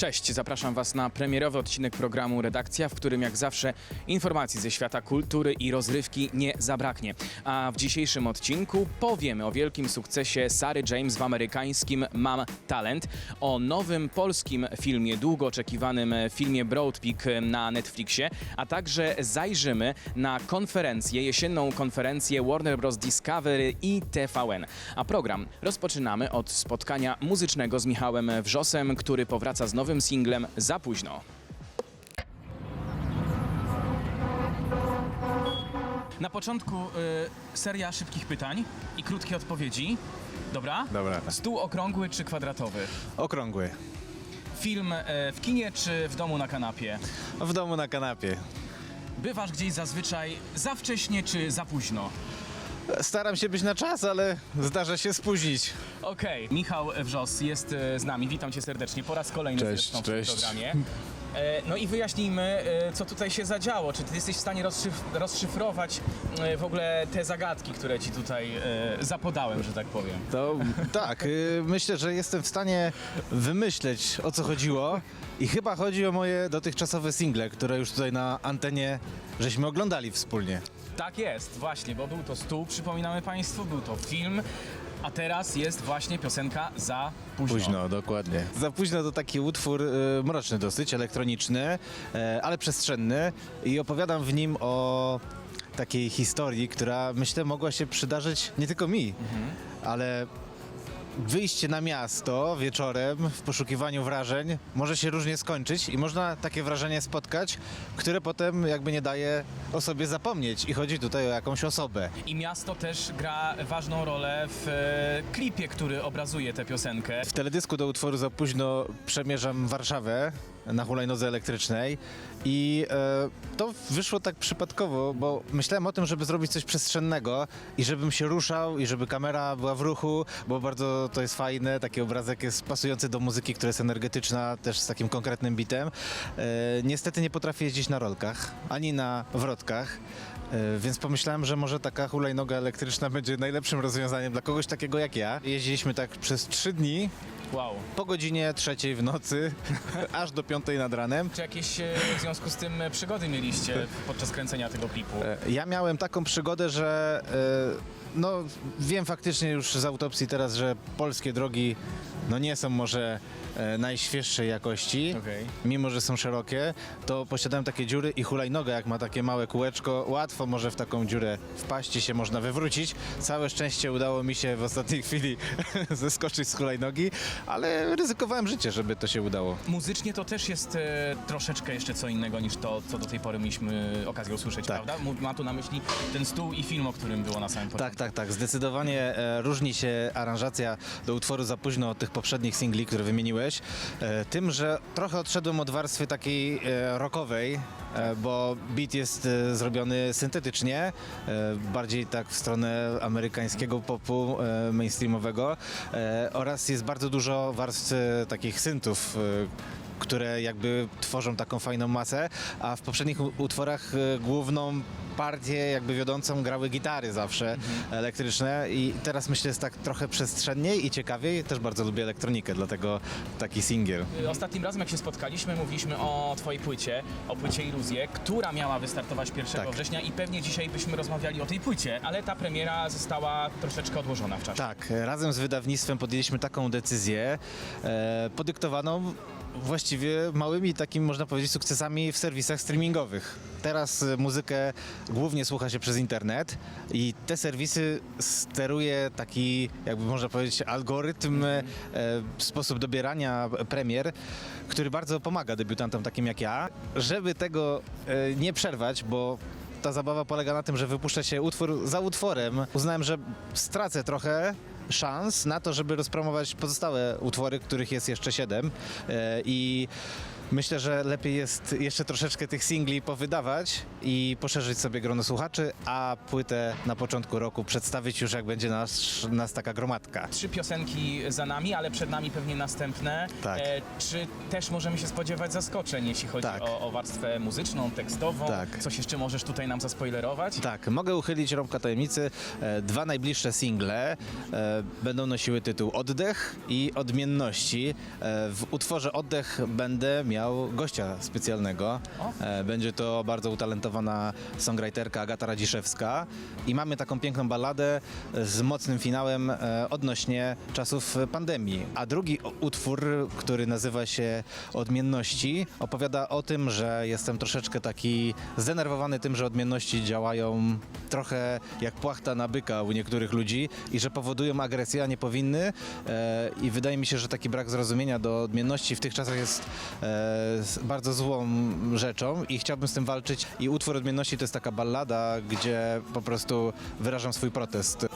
Cześć, zapraszam Was na premierowy odcinek programu Redakcja, w którym jak zawsze informacji ze świata kultury i rozrywki nie zabraknie. A w dzisiejszym odcinku powiemy o wielkim sukcesie Sary James w amerykańskim Mam Talent, o nowym polskim filmie, długo oczekiwanym filmie Broad Peak na Netflixie, a także zajrzymy na konferencję, jesienną konferencję Warner Bros. Discovery i TVN. A program rozpoczynamy od spotkania muzycznego z Michałem Wrzosem, który powraca z nowym singlem Za późno. Na początku y, seria szybkich pytań i krótkie odpowiedzi. Dobra? Dobra. Stół okrągły czy kwadratowy? Okrągły. Film e, w kinie czy w domu na kanapie? W domu na kanapie. Bywasz gdzieś zazwyczaj za wcześnie czy za późno? Staram się być na czas, ale zdarza się spóźnić. Okej, Michał Wrzos jest e, z nami. Witam cię serdecznie po raz kolejny Cześć, zresztą w tym programie. E, No i wyjaśnijmy, e, co tutaj się zadziało. Czy ty jesteś w stanie rozszyf- rozszyfrować e, w ogóle te zagadki, które ci tutaj e, zapodałem, że tak powiem? To tak, y, myślę, że jestem w stanie wymyśleć o co chodziło. I chyba chodzi o moje dotychczasowe single, które już tutaj na antenie żeśmy oglądali wspólnie. Tak jest, właśnie, bo był to stół, przypominamy Państwu, był to film, a teraz jest właśnie piosenka za późno. Późno, dokładnie. Za późno to taki utwór y, mroczny dosyć, elektroniczny, e, ale przestrzenny i opowiadam w nim o takiej historii, która myślę mogła się przydarzyć nie tylko mi, ale wyjście na miasto wieczorem w poszukiwaniu wrażeń może się różnie skończyć i można takie wrażenie spotkać, które potem jakby nie daje o sobie zapomnieć i chodzi tutaj o jakąś osobę. I miasto też gra ważną rolę w e, klipie, który obrazuje tę piosenkę. W teledysku do utworu za późno przemierzam Warszawę na hulajnodze elektrycznej i e, to wyszło tak przypadkowo, bo myślałem o tym, żeby zrobić coś przestrzennego i żebym się ruszał i żeby kamera była w ruchu, bo bardzo to jest fajne, taki obrazek jest pasujący do muzyki, która jest energetyczna, też z takim konkretnym bitem. E, niestety nie potrafię jeździć na rolkach, ani na wrotkach. E, Więc pomyślałem, że może taka hulajnoga elektryczna będzie najlepszym rozwiązaniem dla kogoś takiego jak ja. Jeździliśmy tak przez trzy dni, Wow. po godzinie trzeciej w nocy, aż do piątej nad ranem. Czy jakieś e, w związku z tym e, przygody mieliście podczas kręcenia tego klipu? E, Ja miałem taką przygodę, że e, no wiem faktycznie już z autopsji teraz, że polskie drogi no nie są może e, najświeższej jakości. Okej. Mimo, że są szerokie, to posiadałem takie dziury i hulajnoga, jak ma takie małe kółeczko, łatwo może w taką dziurę wpaść i się można wywrócić. Całe szczęście udało mi się w ostatniej chwili zeskoczyć z hulajnogi, ale ryzykowałem życie, żeby to się udało. Muzycznie to też jest e, troszeczkę jeszcze co innego niż to, co do tej pory mieliśmy okazję usłyszeć, Tak. prawda? Mu- Ma tu na myśli ten stół i film, o którym było na samym początku. Tak, tak. Zdecydowanie e, różni się aranżacja do utworu za późno od tych poprzednich singli, które wymieniłeś. E, tym, że trochę odszedłem od warstwy takiej e, rockowej, e, bo beat jest e, zrobiony syntetycznie, e, bardziej tak w stronę amerykańskiego popu e, mainstreamowego e, oraz jest bardzo dużo warstw e, takich syntów. E, które jakby tworzą taką fajną masę, a w poprzednich utworach e, główną partię jakby wiodącą grały gitary zawsze elektryczne i teraz myślę jest tak trochę przestrzenniej i ciekawiej. Też bardzo lubię elektronikę, dlatego taki singiel. E, Ostatnim razem, jak się spotkaliśmy, mówiliśmy o twojej płycie, o płycie Iluzje, która miała wystartować 1 Tak. września i pewnie dzisiaj byśmy rozmawiali o tej płycie, ale ta premiera została troszeczkę odłożona w czasie. Tak, razem z wydawnictwem podjęliśmy taką decyzję, e, podyktowaną właściwie małymi takimi, można powiedzieć, sukcesami w serwisach streamingowych. Teraz e, muzykę głównie słucha się przez internet i te serwisy steruje taki, jakby można powiedzieć, algorytm, e, sposób dobierania premier, który bardzo pomaga debiutantom takim jak ja, żeby tego nie przerwać, bo ta zabawa polega na tym, że wypuszcza się utwór za utworem. Uznałem, że stracę trochę szans na to, żeby rozpromować pozostałe utwory, których jest jeszcze siedem. E, I Myślę, że lepiej jest jeszcze troszeczkę tych singli powydawać i poszerzyć sobie grono słuchaczy, a płytę na początku roku przedstawić już jak będzie nas, nas taka gromadka. Trzy piosenki za nami, ale przed nami pewnie następne. Tak. E, czy też możemy się spodziewać zaskoczeń, jeśli chodzi Tak. o, o warstwę muzyczną, tekstową? Tak. Coś jeszcze możesz tutaj nam zaspoilerować? Tak, mogę uchylić rąbka tajemnicy. E, Dwa najbliższe single e, będą nosiły tytuł Oddech i Odmienności. E, W utworze Oddech będę miał gościa specjalnego. E, Będzie to bardzo utalentowana songwriterka Agata Radziszewska i mamy taką piękną balladę z mocnym finałem e, odnośnie czasów pandemii. A drugi o- utwór, który nazywa się Odmienności, opowiada o tym, że jestem troszeczkę taki zdenerwowany tym, że odmienności działają trochę jak płachta na byka u niektórych ludzi i że powodują agresję, a nie powinny. E, I wydaje mi się, że taki brak zrozumienia do odmienności w tych czasach jest e, bardzo złą rzeczą i chciałbym z tym walczyć. I utwór odmienności to jest taka ballada, gdzie po prostu wyrażam swój protest.